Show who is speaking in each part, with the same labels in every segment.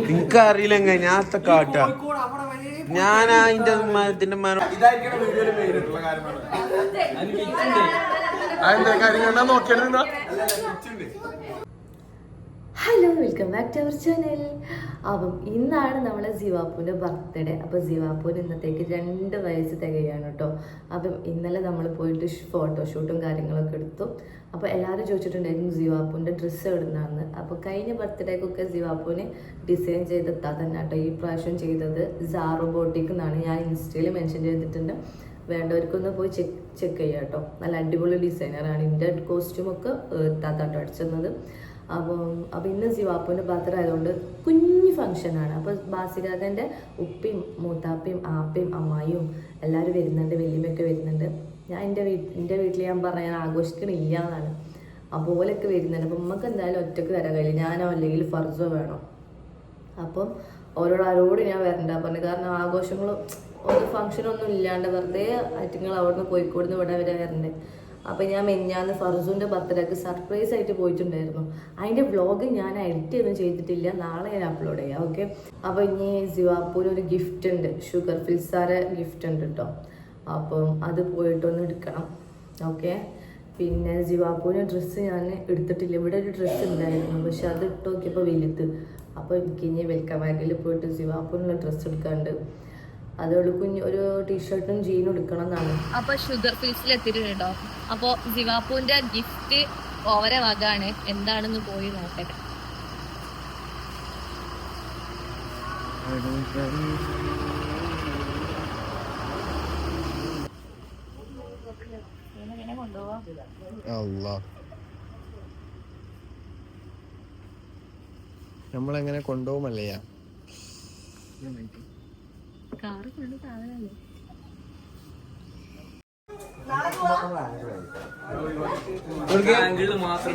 Speaker 1: നിനക്ക് അറിയില്ല എങ്ങനെ ഞാൻ കാട്ട ഞാൻ അതിന്റെ ഇതിന്റെ മനം അതിന്റെ കാര്യം? കണ്ടാ നോക്കിയാ
Speaker 2: hello welcome back to our channel അപ്പം ഇന്നാണ് നമ്മളെ ജീവാപ്പൂന്റെ ബർത്ത്ഡേ അപ്പോൾ ജീവാപ്പൂൻ ഇന്നത്തേക്ക് രണ്ട് വയസ്സ് തികയാണ് കേട്ടോ. അപ്പം ഇന്നലെ നമ്മൾ പോയിട്ട് ഫോട്ടോഷൂട്ടും കാര്യങ്ങളൊക്കെ എടുത്തു. അപ്പോൾ എല്ലാവരും ചോദിച്ചിട്ടുണ്ടായിരുന്നു ജീവാപ്പൂന്റെ ഡ്രസ്സ് എവിടുന്നാന്ന്. അപ്പോൾ കഴിഞ്ഞ ബർത്ത്ഡേക്കൊക്കെ ജീവാപ്പൂന് ഡിസൈൻ ചെയ്തെത്താൻ തന്നെ കേട്ടോ. ഈ പ്രാവശ്യം ചെയ്തത് സാറോ ബോട്ടിക് എന്നാണ്. ഞാൻ ഇൻസ്റ്റയിൽ മെൻഷൻ ചെയ്തിട്ടുണ്ട്. വേണ്ടവർക്കൊന്ന് പോയി ചെക്ക് ചെക്ക് ചെയ്യാം കേട്ടോ. നല്ല അടിപൊളി ഡിസൈനറാണ് ഇന്റെ കോസ്റ്റ്യൂമൊക്കെ താത്താട്ടോ അടിച്ചെന്നത്. അപ്പം അപ്പം ഇന്ന് സിവാപ്പുവിന്റെ ബർത്ത്ഡേ ആയതുകൊണ്ട് കുഞ്ഞു ഫംഗ്ഷനാണ് അപ്പോൾ ബാസികാകന്റെ ഉപ്പയും മൂത്താപ്പയും ആപ്പയും അമ്മായിയും എല്ലാവരും വരുന്നുണ്ട് വലിയമ്മയൊക്കെ വരുന്നുണ്ട്. ഞാൻ എന്റെ വീട്ടിൽ എന്റെ വീട്ടിൽ ഞാൻ പറയാൻ ആഘോഷിക്കണില്ല എന്നാണ്. അപ്പോൾ ഓലൊക്കെ വരുന്നുണ്ട്. അപ്പം നമുക്ക് എന്തായാലും ഒറ്റയ്ക്ക് വരാൻ കഴിയില്ല. ഞാനോ അല്ലെങ്കിൽ ഫർസോ വേണം. അപ്പം ഓരോട് ആരോട് ഞാൻ വരണ്ട. പറഞ്ഞു കാരണം ആഘോഷങ്ങളും ഒരു ഫംഗ്ഷനൊന്നും ഇല്ലാണ്ട് വെറുതെ ആറ്റുങ്ങൾ അവിടുന്ന് കോഴിക്കോട് നിന്ന് ഇവിടെ വരെ വരണ്ടേ. അപ്പം ഞാൻ മെഞ്ഞാന്ന് ഫർസൂന്റെ ബർത്ത്ഡേക്ക് സർപ്രൈസ് ആയിട്ട് പോയിട്ടുണ്ടായിരുന്നു. അതിന്റെ വ്ളോഗ് ഞാൻ എഡിറ്റ് ഒന്നും ചെയ്തിട്ടില്ല. നാളെ ഞാൻ അപ്ലോഡ് ചെയ്യാം ഓക്കെ അപ്പോൾ ഇനി സിവാപ്പൂര് ഒരു ഗിഫ്റ്റ് ഉണ്ട്. ഷുഗർ ഫിൽസാര ഗിഫ്റ്റ് ഉണ്ട് കേട്ടോ അപ്പം അത് പോയിട്ടൊന്ന് എടുക്കണം ഓക്കെ പിന്നെ ജിവാപ്പൂവിന് ഡ്രസ്സ് ഞാൻ എടുത്തിട്ടില്ല. ഇവിടെ ഒരു ഡ്രസ്സ് ഉണ്ടായിരുന്നു പക്ഷെ അത് ഇട്ട് നോക്കിയപ്പോൾ വലുത് അപ്പോൾ എനിക്ക് ഇനി വെൽക്കം ബാഗിൽ പോയിട്ട് ജിവാപ്പൂനുള്ള ഡ്രസ്സ് എടുക്കാണ്ട് അതുകൊണ്ട് കുഞ്ഞ് ഒരു ടീഷർട്ടും ജീനും എടുക്കണം എന്നാണ്
Speaker 3: അപ്പൊ ഷുഗർ ഫീസിൽ എത്തിയിട്ടുണ്ടോ അപ്പൊ ദിവാപ്പൂന്റെ ഗിഫ്റ്റ് ഓവരെ വകാണ് എന്താണെന്ന് പോയി നോക്കട്ടെ.
Speaker 1: നമ്മളെങ്ങനെ കൊണ്ടുപോകുമല്ലയാ
Speaker 3: കാറ് കൊണ്ട് സാധനല്ലേ
Speaker 4: ആംഗിളിൽ മാത്രം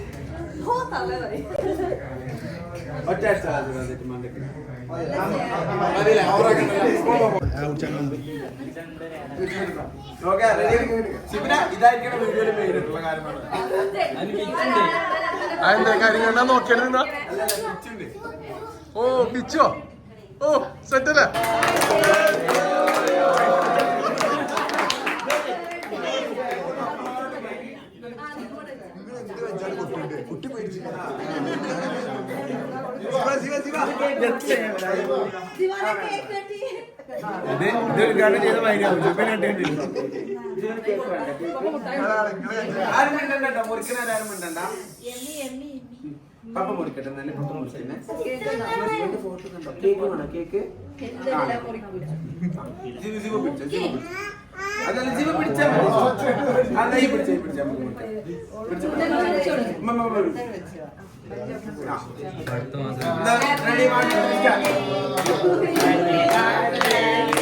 Speaker 1: ഇതായിരിക്കണം വീഡിയോയിൽ മെയിൻ ആയിട്ടുള്ള കാര്യമാണ്. അതിന്റെ കാര്യം? കണ്ടാ നോക്കിയാ ഓ പിച്ചോ? ഓ സെറ്റല്ലേ?
Speaker 4: ഇത് ഇത് ഉദ്ഘാടനം ചെയ്ത മാതിരിയാവും
Speaker 5: ആരും മിണ്ടണ്ട? കേട്ടോ മുറിക്കണ ആരും മിണ്ടണ്ട? പപ്പ മുറിക്കട്ടെ നല്ല പപ്പ മുറിക്കണേ ഫോട്ടോ കേക്ക് വേണോ? കേക്ക്? ജീവ ജീവ പിടിച്ചോ ജീവ പിടിച്ചോ അതല്ല ജീവ പിടിച്ചാ മതി. ആ. കൈ പിടിച്ചാ പിടിച്ചാ നമുക്ക് മുറിക്കാം പിടിച്ചോ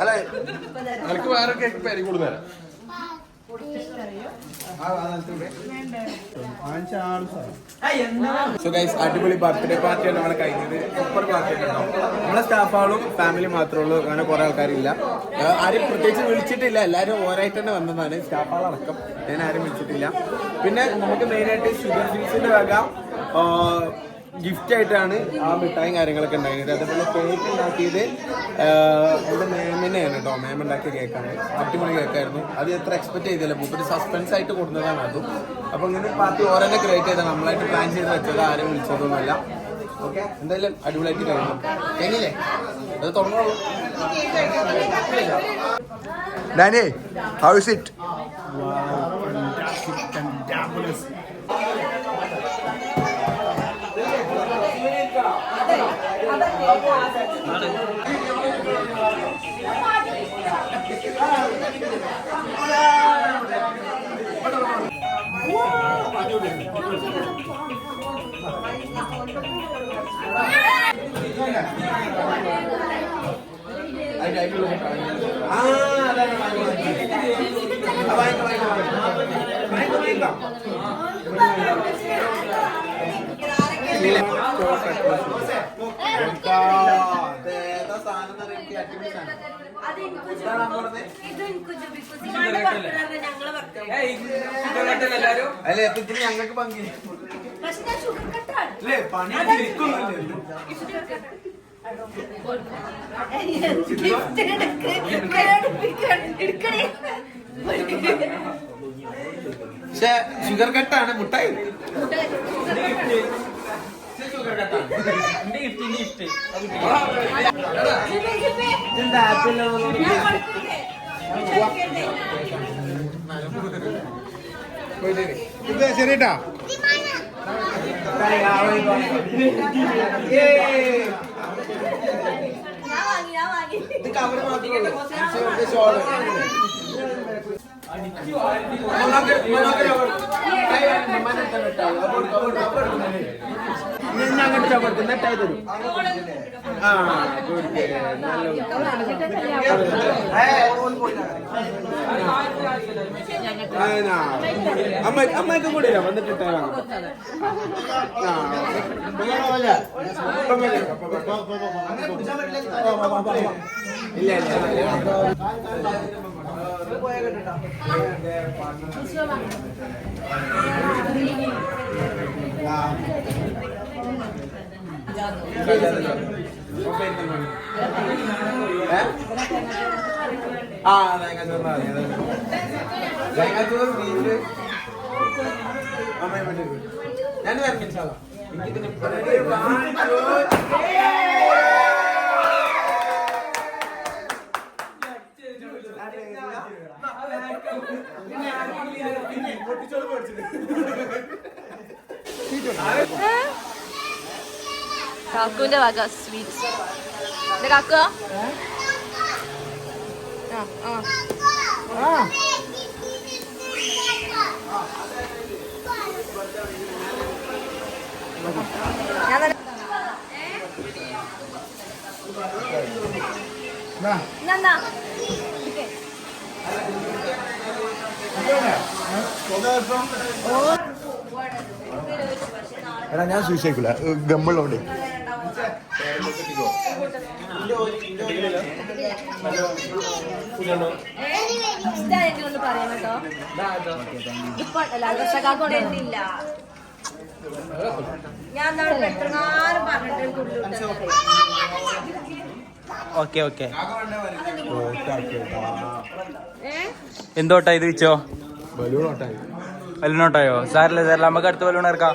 Speaker 6: അല്ല എനിക്ക് വേറെ കേക്ക് പേരി
Speaker 1: ഗൈസ് അടിപൊളി ബർത്ത്ഡേ പാർട്ടിയാണ് അവിടെ കഴിഞ്ഞത് സൂപ്പർ പാർട്ടി കേട്ടോ. നമ്മളെ സ്റ്റാഫുകളും ഫാമിലി മാത്രമേ ഉള്ളൂ. അങ്ങനെ കുറെ ആൾക്കാരില്ല. ആരും പ്രത്യേകിച്ച് വിളിച്ചിട്ടില്ല. എല്ലാവരും ഓരായിട്ട് തന്നെ വന്നതാണ്. സ്റ്റാഫുകളടക്കം ഞാൻ ആരും വിളിച്ചിട്ടില്ല. പിന്നെ നമുക്ക് മെയിനായിട്ട് ഷുഗർ ജ്യൂസിന്റെ വക ഗിഫ്റ്റ് ആയിട്ടാണ് ആ മിഠായും കാര്യങ്ങളൊക്കെ ഉണ്ടായിരുന്നത്. അതേപോലെ കേക്ക് ഉണ്ടാക്കിയത് എന്റെ മേമിനെയാണ് കേട്ടോ മാം ഉണ്ടാക്കിയ കേക്കാണ് അടിപൊളി കേക്കായിരുന്നു അത് എത്ര എക്സ്പെക്ട് ചെയ്തില്ല? മൂപ്പര് സസ്പെൻസ് ആയിട്ട് കൊടുത്തതാണ് അതും. അപ്പോൾ ഇങ്ങനെ പാർട്ടി ഓരോന്നെ ക്രിയേറ്റ് ചെയ്താൽ നമ്മളായിട്ട് പ്ലാൻ ചെയ്ത് വെച്ചത് ആരും വിളിച്ചതൊന്നുമല്ല. ഓക്കെ എന്തായാലും അടിപൊളിയായിട്ട് കഴിഞ്ഞു. കഴിഞ്ഞില്ലേ? അത് തുടങ്ങുള്ളൂ.
Speaker 6: ഡാനി ഹൗ ഇസ് ഇറ്റ്
Speaker 1: വാങ്ങി, വാങ്ങി. ആ, അല്ലേ അപ്പൊ ഇതിന് ഞങ്ങൾക്ക് പങ്കില്ല അല്ലേ പണി ഇരിക്കുന്നില്ലല്ലോ പക്ഷെ ഷുഗർ കട്ടാണ് മുട്ടായി ഷുഗർ കട്ടാണ് ആപ്പിൾ
Speaker 6: ശരിട്ടാ
Speaker 1: ഇത് കവർ മാത്രമേ ഷോൾ ഞാൻ അങ്ങോട്ട് ചവിടും നെട്ടായി തരും ആ good. നല്ല അമ്മ അമ്മയ്ക്കും കൂടി വന്നിട്ട് വരും. ഇല്ല ഇല്ല? ആ തേങ്ങാച്ചോറ് മതി, അതെ. തേങ്ങാച്ചോറ് ബീഫ് അമ്മയെ വേണ്ടി ഞാൻ വരാം ഇൻഷാല്ലാ. എനിക്കിതിന്
Speaker 5: കാക്കുവിന്റെ വക സ്വീറ്റ്സ് ഇത് കാക്ക.
Speaker 6: എടാ ഞാൻ സൂക്ഷിക്കൂല ഗമ്മുള്ളോണ്ട്
Speaker 5: ഞാൻ
Speaker 4: എന്തോട്ടാ ഇത് വെച്ചോ?
Speaker 6: ബലൂണോട്ടായി?
Speaker 4: സാറില്ല സാറില്ല നമുക്ക് അടുത്ത ബലൂൺ ഇറക്കാം.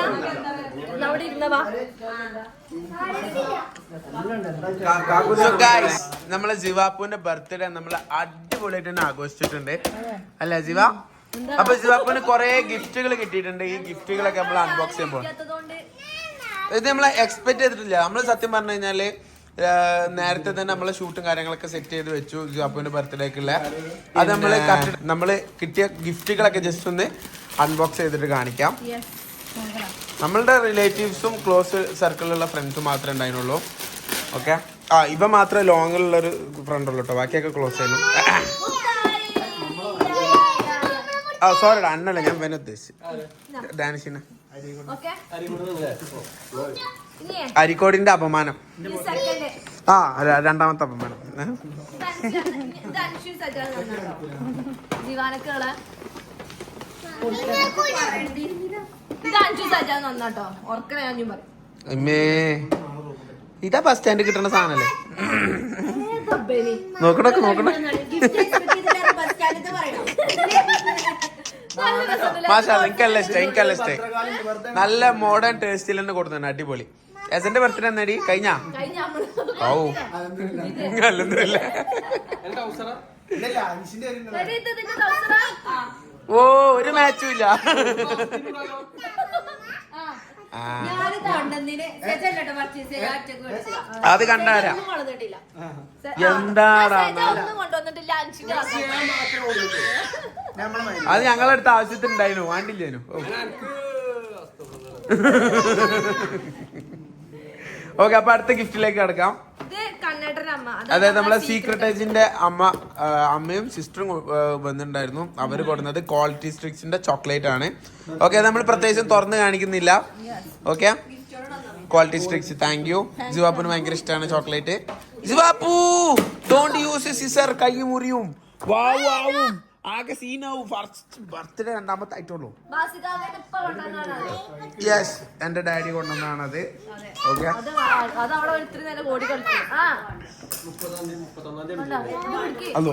Speaker 3: അവിടെ ഇരുന്നവാ
Speaker 1: നമ്മളെ ജിവാപ്പുവിന്റെ ബർത്ത്ഡേ നമ്മൾ അടിപൊളിയായിട്ട് തന്നെ ആഘോഷിച്ചിട്ടുണ്ട്. അല്ല ജിവ? അപ്പൊ ജിവാപ്പുവിന് കുറെ ഗിഫ്റ്റുകൾ കിട്ടിയിട്ടുണ്ട്. ഈ ഗിഫ്റ്റുകളൊക്കെ നമ്മൾ അൺബോക്സ് ചെയ്യുമ്പോൾ ഇത് നമ്മൾ എക്സ്പെക്ട് ചെയ്തിട്ടില്ല. നമ്മൾ സത്യം പറഞ്ഞു കഴിഞ്ഞാൽ നേരത്തെ തന്നെ നമ്മളെ ഷൂട്ടും കാര്യങ്ങളൊക്കെ സെറ്റ് ചെയ്ത് വെച്ചു ജിവാപ്പുവിന്റെ ബർത്ത്ഡേക്കുള്ള. അത് നമ്മൾ നമ്മൾ കിട്ടിയ ഗിഫ്റ്റുകളൊക്കെ ജസ്റ്റ് ഒന്ന് അൺബോക്സ് ചെയ്തിട്ട് കാണിക്കാം. നമ്മളുടെ റിലേറ്റീവ്സും ക്ലോസ് സർക്കിളിലുള്ള ഫ്രണ്ട്സും മാത്രമേ ഉണ്ടായിരുന്നുള്ളൂ. ഓക്കെ ആ ഇവ മാത്രമേ ലോങ്ങിലുള്ളൊരു ഫ്രണ്ട് ഉള്ളൂ കേട്ടോ ബാക്കിയൊക്കെ ക്ലോസ് ആയിരുന്നു. ആ സോറി അണ്ണല്ല ഞാൻ വേന ഉദ്ദേശിച്ചു ഡാനിഷിന് അരിക്കോടിന്റെ അപമാനം. ആ രണ്ടാമത്തെ അപമാനം.
Speaker 3: ദിവാനക്കുള്ള ഇത് നന്നാട്ടോ. ഓർക്കണ ഞാൻ പറയും.
Speaker 1: അമ്മേ ഇതാ ബസ് സ്റ്റാൻഡ് കിട്ടണ സാധനല്ലേ. നോക്കണൊക്കെ നോക്കണേ? മാഷാ എനിക്കല്ല ഇഷ്ടം എനിക്കല്ല ഇഷ്ടം. നല്ല മോഡേൺ ടേസ്റ്റിൽ തന്നെ കൊടുത്തു അടിപൊളി. എസന്റെ ബർത്ത്ഡേ എന്നടി കഴിഞ്ഞാ? ഓ അല്ലെന്നില്ല ഓ ഒരു മാച്ചും ഇല്ല. അത് കണ്ടാരാ? എന്താടാ അത് ഞങ്ങളുടെ ആവശ്യത്തിനുണ്ടായിരുന്നു. വേണ്ടില്ലേനു ഓക്കെ അപ്പൊ അടുത്ത ഗിഫ്റ്റിലേക്ക് കിടക്കാം. അതായത് നമ്മളെ സീക്രട്ട് ഏജിന്റെ അമ്മ അമ്മയും സിസ്റ്ററും വന്നിട്ടുണ്ടായിരുന്നു. അവർ കൊടുക്കുന്നത് ക്വാളിറ്റി സ്ട്രിക്സിന്റെ ചോക്ലേറ്റ് ആണ്. ഓക്കെ നമ്മൾ പ്രത്യേകിച്ചും തുറന്ന് കാണിക്കുന്നില്ല. Okay quality streets thank you ജിവാപ്പിന് ഭയങ്കര ഇഷ്ടമാണ് ചോക്ലേറ്റ് ജിവാപ്പു ഡോണ്ട് യൂസ് സിസർ കൈ മുറിയും. വാവും. ആകെ സീനാവും ഫസ്റ്റ് ബർത്ത്ഡേ രണ്ടാമത്തെ ആയിട്ടുള്ളൂ. യെസ് എന്റെ ഡാഡി കൊണ്ടുവന്നാണത് ഓക്കെ
Speaker 3: അത്.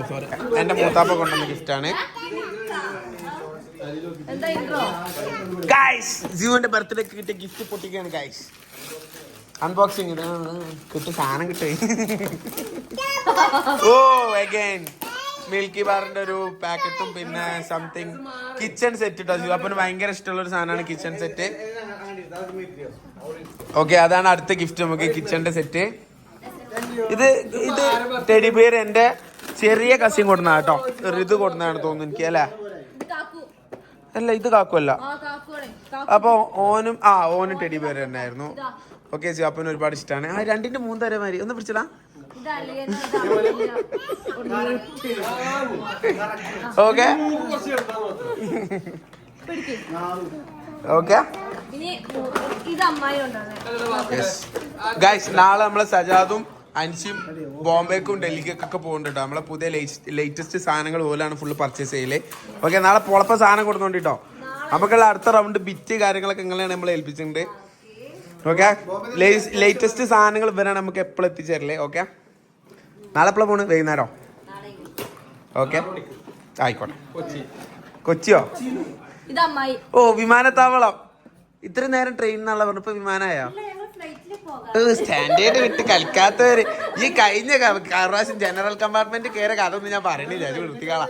Speaker 1: സോറി എന്റെ മൂത്താപ്പ കൊണ്ടുവന്ന ഗിഫ്റ്റ് ആണ്.
Speaker 3: എന്താ ഇൻട്രോ
Speaker 1: ഗൈസ് ജീവന്റെ ബർത്ത്ഡേക്ക് കിട്ടിയ ഗിഫ്റ്റ് പൊട്ടിക്കാണ് ഗൈസ് അൺബോക്സിങ് ഇത് കിട്ടിയ സാധനം കിട്ടി ഓ അഗൈൻ മിൽക്കി ബാറിന്റെ ഒരു പാക്കറ്റും പിന്നെ സംതിങ് കിച്ചൺ സെറ്റ് കേട്ടോ അപ്പൊ ഭയങ്കര ഇഷ്ടമുള്ള ഒരു സാധനമാണ് കിച്ചൺ സെറ്റ് ഓക്കെ അതാണ് അടുത്ത ഗിഫ്റ്റ് നമുക്ക് കിച്ചണിന്റെ സെറ്റ് ഇത് ഇത് ടെഡി ബിയർ എന്റെ ചെറിയ കസിൻ കൊടുന്ന കേട്ടോ. ഇത് കൊടുന്നതാണ് തോന്നുന്നു എനിക്ക് അല്ലേ? അല്ല ഇത് കാക്കുമല്ല അപ്പൊ ഓനും ആ ഓനും ടെഡി ബിയർ തന്നെ ആയിരുന്നു ഓക്കെ അപ്പന് ഒരുപാട് ഇഷ്ടമാണ് ആ രണ്ടിന്റെ മൂന്ന് തരം മാതിരി. ഒന്ന് പിടിച്ചടാ. ഓക്കെ. ഓക്കെ. ഗൈസ് നാളെ നമ്മളെ സജാദും അൻഷിയും ബോംബേക്കും ഡൽഹിക്കൊക്കെ പോകുന്നുണ്ട് കേട്ടോ. നമ്മളെ പുതിയ ലേറ്റസ്റ്റ് സാധനങ്ങൾ പോലാണ് ഫുള്ള് പർച്ചേസ് ചെയ്യലേ. ഓക്കെ നാളെ പൊളപ്പ സാധനം കൊടുത്തോണ്ടിട്ടോ നമുക്കുള്ള അടുത്ത റൗണ്ട് ബിറ്റ് കാര്യങ്ങളൊക്കെ എങ്ങനെയാണ് നമ്മൾ ഏൽപ്പിച്ചിട്ടുണ്ട് ഓക്കെ? ലേറ്റസ്റ്റ് സാധനങ്ങൾ ഇവരാണ് നമുക്ക് എപ്പോഴും എത്തിച്ചേരല്ലേ ഓക്കെ? നാളെ എപ്പോഴാണ് പോണ്? വൈകുന്നേരം? ഓക്കെ. ആയിക്കോട്ടെ. കൊച്ചിയോ? ഓ വിമാനത്താവളം. ഇത്ര നേരം ട്രെയിൻ എന്നുള്ള പറഞ്ഞപ്പോ വിമാനമായോ സ്റ്റാൻഡേർഡ് വിട്ട് കളിക്കാത്തവര് ഈ കഴിഞ്ഞ പ്രാവശ്യം ജനറൽ കമ്പാർട്ട്മെന്റ് കയറി കഥ ഒന്നും ഞാൻ പറയണില്ല. അത് വൃത്തികളാ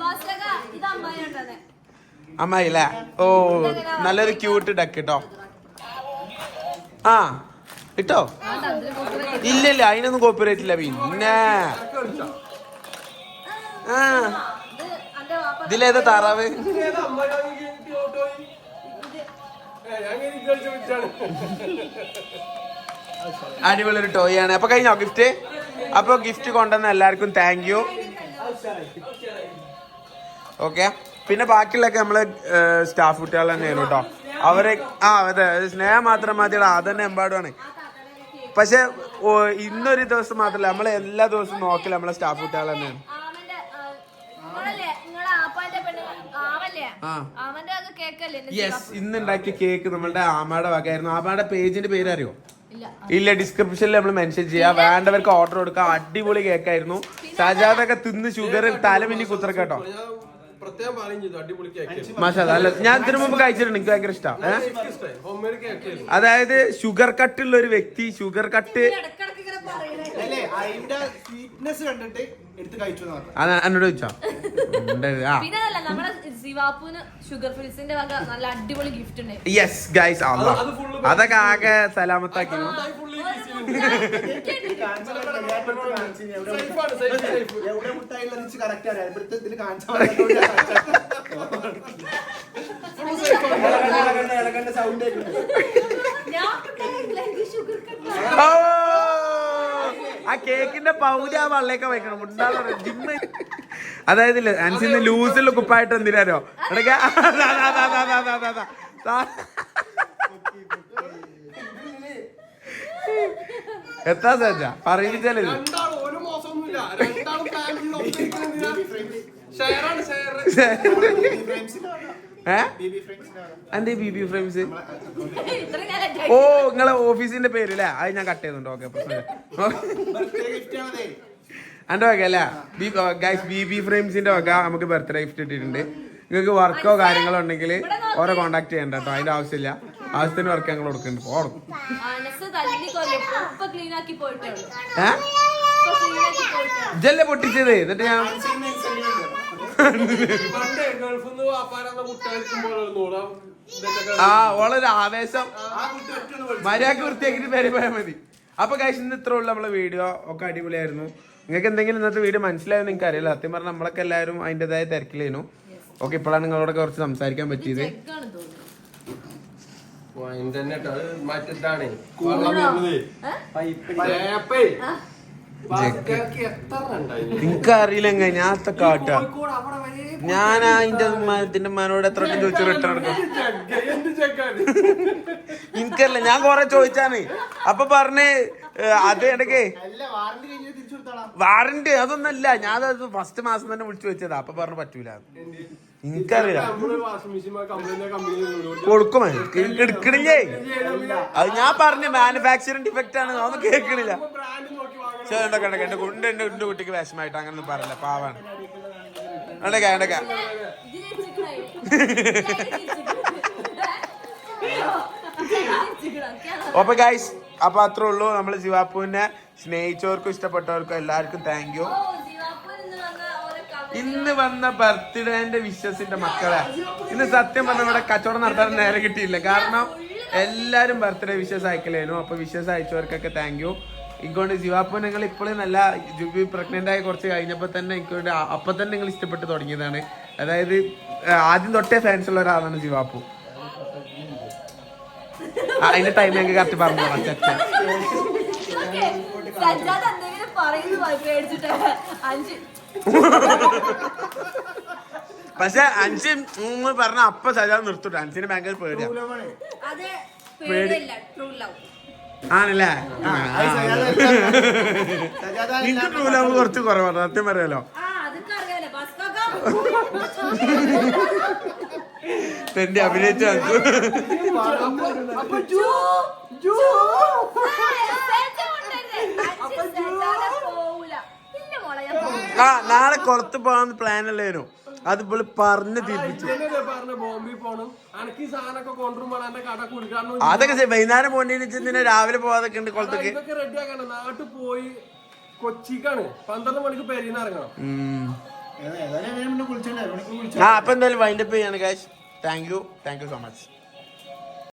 Speaker 3: ബാസ്ലക ഇത് അമ്മായി കൊണ്ടാണ്
Speaker 1: അമ്മായി അല്ലേ ഓ നല്ലൊരു ക്യൂട്ട് ഡക്ക് കേട്ടോ ആ. ഇട്ടോ? ഇല്ല ഇല്ല അതിനൊന്നും കോപ്പറേറ്റ് ഇല്ല. പിന്നെ. ആ. ഇതിലേതാ താറാവ്? അടിപൊളി ഒരു ടോയ് ആണ് അപ്പൊ കഴിഞ്ഞോ ഗിഫ്റ്റ് അപ്പൊ ഗിഫ്റ്റ് കൊണ്ടുവന്ന എല്ലാവർക്കും താങ്ക് യു ഓക്കെ പിന്നെ ബാക്കിയുള്ളൊക്കെ നമ്മൾ സ്റ്റാഫ് കുട്ടികൾ തന്നെയാണ് കേട്ടോ. അവരെ ആ അതെ സ്നേഹം മാത്രം മതിയുടെ. അതന്നെ തന്നെ എമ്പാടുമാണ്. പക്ഷെ ഓ, ഇന്നൊരു ദിവസം മാത്രമല്ല നമ്മളെ എല്ലാ ദിവസവും നോക്കില്ല നമ്മളെ സ്റ്റാഫ് കുട്ടികൾ തന്നെയാണ്. യെസ് ഇന്ന് ഉണ്ടാക്കിയ കേക്ക് നമ്മളുടെ ആമയുടെ വകയായിരുന്നു. ആമയുടെ പേജിന്റെ പേര് അറിയോ
Speaker 3: ഇല്ല
Speaker 1: ഡിസ്ക്രിപ്ഷനിൽ നമ്മൾ മെൻഷൻ ചെയ്യാം. വേണ്ടവർക്ക് ഓർഡർ കൊടുക്കാം. അടിപൊളി കേക്കായിരുന്നു. സജാദൊക്കെ തിന്ന് ഷുഗർ കുത്തിറക്ക കേട്ടോ
Speaker 6: പ്രത്യേകം പറയും ചെയ്തു അടിപൊളി കേക്ക്
Speaker 1: മാഷാ അല്ല ഞാൻ ഇതിനു മുമ്പ് കഴിച്ചിട്ടുണ്ട് എനിക്ക് ഭയങ്കര ഇഷ്ടമാണ്
Speaker 6: ഹോം മെയ്ഡ് കേക്ക്
Speaker 1: അതായത് ഷുഗർ കട്ട് ഉള്ള ഒരു വ്യക്തി ഷുഗർ കട്ട്
Speaker 3: ഇടക്കിടക്ക് ഇങ്ങനെ പറയണേ.
Speaker 7: അല്ലേ അതിന്റെ സ്വീറ്റ്നെസ് കണ്ടിട്ട് എടുത്ത് കഴിച്ചു എന്ന് പറഞ്ഞു
Speaker 1: അത് എന്നോട് ചോദിച്ചോ. ആ.
Speaker 3: പിന്നെ അതല്ല നമ്മളെ സിവാപ്പൂന് ഷുഗർ വക നല്ല അടിപൊളി ഗിഫ്റ്റ് ഉണ്ട്.
Speaker 1: യെസ് ഗൈസ് അല്ല
Speaker 6: അത് full
Speaker 1: അതൊക്കെ ആകെ സലാമത്താക്കി
Speaker 7: എവിടെ മുട്ടായി കറക്റ്റ് അറിയാം ഇവിടുത്തെ ഇതിൽ കാണിച്ച സൗണ്ട്
Speaker 3: ഞാൻ ഷുഗർ കട്ട്
Speaker 1: കേക്കിന്റെ പൗതി ആ വള്ളയൊക്കെ വെക്കണം. മുണ്ടാളെ ജിമ്മ്. അതായത് അൻസിന്ന് ലൂസിൽ കുപ്പായിട്ട് എന്തിനാരോ എത്താ സജ്ജ പറയിപ്പിച്ചാലേ
Speaker 6: ഷെയറാണ് ഷെയർ
Speaker 1: എന്റെ ബി ബി ഫ്രെയിംസ് ഓ നിങ്ങളെ ഓഫീസിന്റെ പേര് അല്ലേ അത് ഞാൻ കട്ട് ചെയ്യുന്നുണ്ട് ഓക്കെ എന്റെ വക അല്ലേ? ഗൈസ് ബി ബി ഫ്രെയിംസിന്റെ വക നമുക്ക് ബർത്ത്ഡേ ഗിഫ്റ്റ് ഇട്ടിട്ടുണ്ട്. നിങ്ങൾക്ക് വർക്കോ കാര്യങ്ങളോ ഉണ്ടെങ്കിൽ ഓരോ കോണ്ടാക്ട് ചെയ്യണ്ട കേട്ടോ അതിന്റെ ആവശ്യമില്ല. ആവശ്യത്തിന് വർക്ക് ഞങ്ങൾ കൊടുക്കുന്നുണ്ട്. ഓർക്കും
Speaker 3: മനസ്സ് തല്ലി കൊല്ലും. ഇപ്പൊ ക്ലീൻ ആക്കി പോയിട്ടേ ഉള്ളൂ.
Speaker 1: ഏ?
Speaker 3: ക്ലീൻ ആക്കി പോയിട്ടേ ഉള്ളൂ.
Speaker 1: ഇജല്ലേ പൊട്ടിച്ചത്? എന്നിട്ട് ഞാൻ ആ ഓളൊരു ആവേശം. മര്യാദയ്ക്ക് വൃത്തിയാക്കിട്ട് പേര് പോയാൽ മതി. അപ്പൊ കഴിച്ച് ഇന്ന് ഇത്ര ഉള്ള നമ്മളെ വീഡിയോ. ഒക്കെ അടിപൊളിയായിരുന്നു. നിങ്ങൾക്ക് എന്തെങ്കിലും ഇന്നത്തെ വീഡിയോ മനസ്സിലായെന്ന് നിങ്ങൾക്ക് അറിയില്ല സത്യം പറഞ്ഞാൽ നമ്മളൊക്കെ എല്ലാവരും അതിന്റെതായ തിരക്കിലേനു ഓക്കെ ഇപ്പോഴാണ് നിങ്ങളോടൊക്കെ കുറച്ച് സംസാരിക്കാൻ പറ്റിയത്.
Speaker 6: തന്നെ ട്ടോ. എത്ര
Speaker 1: അറിയില്ല ഞാൻ
Speaker 6: അവിടെ വരെ
Speaker 1: ഞാൻ അതിന്റെ ഇതിന്റെ മനോട് എത്ര വട്ടം ചോദിച്ചു റിട്ടേൺ എടുക്കും? എനിക്കല്ല ഞാൻ കൊറേ ചോദിച്ചാണ് അപ്പൊ പറഞ്ഞേ അത് ഇടയ്ക്ക്
Speaker 7: അല്ല വാറണ്ടി
Speaker 1: അതൊന്നല്ല ഞാൻ അത് ഫസ്റ്റ് മാസം തന്നെ വിളിച്ചു വെച്ചതാ അപ്പൊ പറഞ്ഞു പറ്റൂല. എനിക്കറിയില്ല. കൊടുക്കുമേ എടുക്കണില്ലേ? അത് ഞാൻ പറഞ്ഞു മാനുഫാക്ചറിങ് ഡിഫക്റ്റ് ആണ് അതൊന്നും കേൾക്കണില്ല.
Speaker 6: ബ്രാൻഡ് നോക്കി വാങ്ങണം
Speaker 1: ശരി ഉണ്ടോ എന്റെ എന്റെ കുട്ടിക്ക് വിഷമായിട്ട് അങ്ങനെ ഒന്നും പറയില്ല പാവാണ് ഉണ്ടക്കാ ഉണ്ടക്കാ. അപ്പൊ ഗൈസ് അപ്പൊ അത്രേ ഉള്ളൂ. നമ്മൾ ജിവാപ്പുവിനെ സ്നേഹിച്ചവർക്കും ഇഷ്ടപ്പെട്ടവർക്കും എല്ലാവർക്കും താങ്ക് യു
Speaker 3: ഇന്ന് വന്ന
Speaker 1: ബർത്ത്ഡേന്റെ വിശ്വസിന്റെ മക്കളെ ഇന്ന് സത്യം പറഞ്ഞ ഇവിടെ കച്ചവടം നടത്താൻ നേരെ കിട്ടിയില്ല. കാരണം എല്ലാരും ബർത്ത്ഡേ വിശ്വസ് അയക്കലേനു. അപ്പൊ വിശ്വസ് അയച്ചവർക്കൊക്കെ താങ്ക് യു ഇങ്ങോട്ട് ജീവാപ്പ നിങ്ങൾ ഇപ്പോഴും നല്ല ജുബി പ്രഗ്നന്റ് ആയി കുറച്ച് കഴിഞ്ഞപ്പോൾ തന്നെ എനിക്കൊണ്ട് അപ്പൊ തന്നെ നിങ്ങൾ ഇഷ്ടപ്പെട്ട് തുടങ്ങിയതാണ്. അതായത് ആദ്യം തൊട്ടേ ഫാൻസ് ഉള്ള ഒരാളാണ് ജീവാപ്പു. ആ, അതിന്റെ ടൈം ഞങ്ങൾക്ക് കറക്റ്റ് പറഞ്ഞു പക്ഷെ അഞ്ച് മൂന്ന് പറഞ്ഞ അപ്പൊ സജാ നിർത്തുട്ടു അഞ്ചിന് ഭയങ്കര പേടിയാണ്
Speaker 3: അത് പേടിയില്ല ട്രൂ ലവ്
Speaker 1: ആണല്ലേ? എനിക്ക് ട്രൂ ലവ് കുറച്ച് കുറവാണ് സത്യം പറയാലോ. തന്റെ അഭിനയിച്ച ആ നാളെ പുറത്ത് പോകാൻ പ്ലാൻ അല്ലേനു തീർപ്പിച്ചു.
Speaker 6: എന്നല്ലേ പറഞ്ഞ കുടിക്കാൻ
Speaker 1: അതൊക്കെ. വൈകുന്നേരം പോകേണ്ടി രാവിലെ പോവാതൊക്കെ ഉണ്ട് കൊളത്തൊക്കെ.
Speaker 6: നാട്ടിൽ പോയി കൊച്ചിക്കാണ്. പന്ത്രണ്ട് മണിക്ക് പെരീന്ന് ഇറങ്ങണം.
Speaker 1: ആ അപ്പൊ എന്തായാലും വൈൻഡപ്പ് ചെയ്യാണ് കാശ് thank you thank you so much